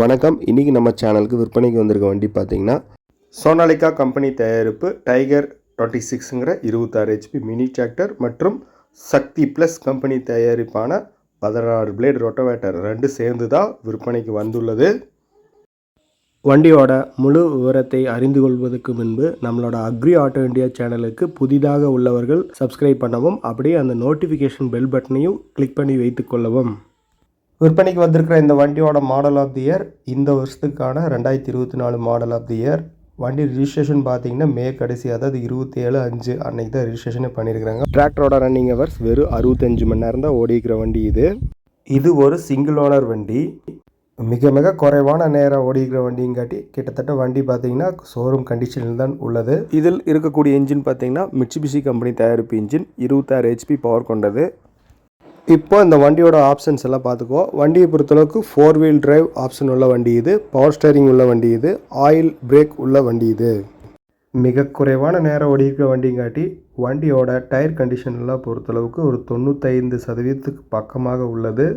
வணக்கம். இன்றைக்கி நம்ம சேனலுக்கு விற்பனைக்கு வந்திருக்க வண்டி பார்த்தீங்கன்னா சோனாலிகா கம்பெனி தயாரிப்பு டைகர் டுவெண்ட்டி சிக்ஸுங்கிற இருபத்தாறு ஹெச்பி மினி டிராக்டர் மற்றும் சக்தி ப்ளஸ் கம்பெனி தயாரிப்பான பதினாறு பிளேட் ரொட்டோவேட்டர் ரெண்டு சேர்ந்து தான் விற்பனைக்கு வந்துள்ளது. வண்டியோட முழு விவரத்தை அறிந்து கொள்வதற்கு முன்பு நம்மளோட அக்ரி ஆட்டோ இண்டியா சேனலுக்கு புதிதாக உள்ளவர்கள் சப்ஸ்கிரைப் பண்ணவும் அப்படியே அந்த நோட்டிஃபிகேஷன் பெல் பட்டனையும் கிளிக் பண்ணி வைத்துக்கொள்ளவும் விற்பனைக்கு வந்திருக்கிற இந்த வண்டியோட மாடல் ஆஃப் தி இயர் இந்த வருஷத்துக்கான ரெண்டாயிரத்தி இருபத்தி நாலு மாடல் ஆஃப் தி இயர் வண்டி ரிஜிஸ்ட்ரேஷன் பார்த்தீங்கன்னா மே கடைசி அதாவது இருபத்தி ஏழு அஞ்சு அன்னைக்கு தான் ரிஜிஸ்ட்ரேஷனே பண்ணியிருக்காங்க டிராக்டரோட ரன்னிங் ஹவர்ஸ் வெறும் அறுபத்தஞ்சு மணி நேரம் தான் ஓடிக்கிற வண்டி இது. இது ஒரு சிங்கிள் ஓனர் வண்டி. மிக மிக குறைவான நேரம் ஓடிக்கிற வண்டிங்காட்டி கிட்டத்தட்ட வண்டி பார்த்தீங்கன்னா ஷோரூம் கண்டிஷனில் தான் உள்ளது. இதில் இருக்கக்கூடிய இன்ஜின் பார்த்தீங்கன்னா மிட்சுபிஷி கம்பெனி தயாரிப்பு இன்ஜின் இருபத்தாறு ஹெச்பி பவர் கொண்டது. இப்போ இந்த வண்டியோட ஆப்ஷன்ஸ் எல்லாம் பார்த்துக்குவோம். வண்டியை பொறுத்தளவுக்கு ஃபோர் வீல் டிரைவ் ஆப்ஷன் உள்ள வண்டி இது பவர் ஸ்டேரிங் உள்ள வண்டி இது ஆயில் பிரேக் உள்ள வண்டி இது. மிக குறைவான நேரம் ஓடிக்கிற வண்டிங்காட்டி வண்டியோட டயர் கண்டிஷன்லாம் பொறுத்தளவுக்கு ஒரு தொண்ணூத்தைந்து சதவீதத்துக்கு பக்கமாக உள்ளது.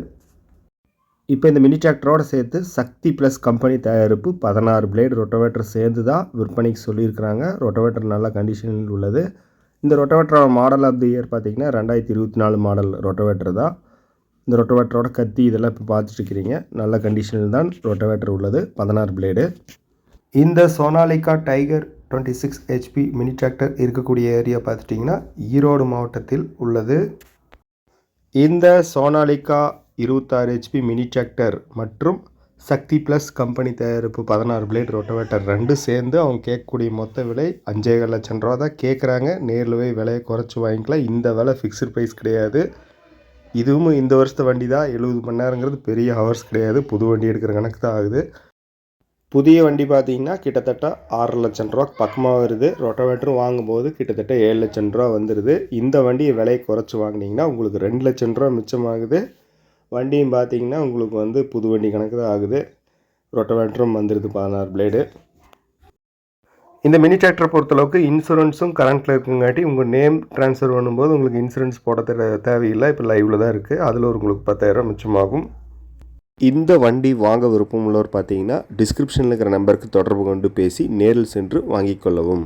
இப்போ இந்த மினி டிராக்டரோட சேர்த்து சக்தி ப்ளஸ் கம்பெனி தயாரிப்பு பதினாறு பிளேடு ரொட்டோவேட்டர் சேர்ந்து தான் விற்பனைக்கு சொல்லியிருக்கிறாங்க. ரொட்டோவேட்டர் நல்ல கண்டிஷனில் உள்ளது. இந்த ரொட்டவேட்டரோட மாடல் ஆஃப் தி இயர் பார்த்தீங்கன்னா ரெண்டாயிரத்தி இருபத்தி நாலு மாடல் ரொட்டோவேட்டர் தான். இந்த ரொட்டோவேட்டரோட கத்தி இதெல்லாம் இப்போ பார்த்துட்ருக்கிறீங்க நல்ல கண்டிஷனில் தான் ரொட்டோவேட்டர் உள்ளது. பதினாறு பிளேடு இந்த Sonalika tiger twenty six HP mini tractor இருக்கக்கூடிய ஏரியா பார்த்துட்டிங்கன்னா ஈரோடு மாவட்டத்தில் உள்ளது. இந்த சோனாலிகா இருபத்தாறு ஹெச்பி மினி டிராக்டர் மற்றும் சக்தி ப்ளஸ் கம்பெனி தயாரிப்பு பதினாறு பிளேட் ரொட்டவேட்டர் ரெண்டும் சேர்ந்து அவங்க கேட்கக்கூடிய மொத்த விலை அஞ்சேகால் லட்சம் ரூபா தான் கேட்குறாங்க. நேரில் போய் விலையை குறைச்சி வாங்கிக்கலாம். இந்த விலை ஃபிக்ஸ்டு ப்ரைஸ் கிடையாது. இதுவும் இந்த வருஷத்து வண்டி தான். எழுபது மணி நேரங்கிறது பெரிய ஹவர்ஸ் கிடையாது. புது வண்டி எடுக்கிற கணக்கு தான் ஆகுது. புதிய வண்டி பார்த்திங்கன்னா கிட்டத்தட்ட ஆறு லட்சம் ரூபா பக்கமாக வருது. ரொட்டவேட்டரும் வாங்கும்போது கிட்டத்தட்ட ஏழு லட்சம் ரூபா வந்துடுது இந்த வண்டியை விலையை குறைச்சி வாங்கினீங்கன்னா உங்களுக்கு ரெண்டு லட்சம் ரூபா மிச்சமாகுது. வண்டியும் பார்த்தீங்கன்னா உங்களுக்கு வந்து புது வண்டி கணக்கு தான் ஆகுது. ரொட்டவேட்டரும் வந்துடுது பதினாறு பிளேடு இந்த மினி டிராக்டரை பொறுத்தளவுக்கு இன்சூரன்ஸும் கரண்ட்டில் இருக்குங்காட்டி உங்கள் நேம் ட்ரான்ஸ்ஃபர் பண்ணும்போது உங்களுக்கு இன்சூரன்ஸ் போட தேவையில்லை. இப்போ லைவில் தான் இருக்குது அதில் உங்களுக்கு பத்தாயிரம் மிச்சமாகும். இந்த வண்டி வாங்க விருப்பம் உள்ளவர் பார்த்தீங்கன்னா டிஸ்கிரிப்ஷனில் இருக்கிற நம்பருக்கு தொடர்பு கொண்டு பேசி நேரில் சென்று வாங்கிக் கொள்ளவும்.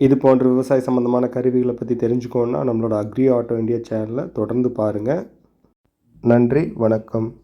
இது போன்ற விவசாய சம்மந்தமான கருவிகளை பற்றி தெரிஞ்சுக்கோன்னா நம்மளோட அக்ரி ஆட்டோ இந்தியா சேனலில் தொடர்ந்து பாருங்கள் நன்றி வணக்கம்.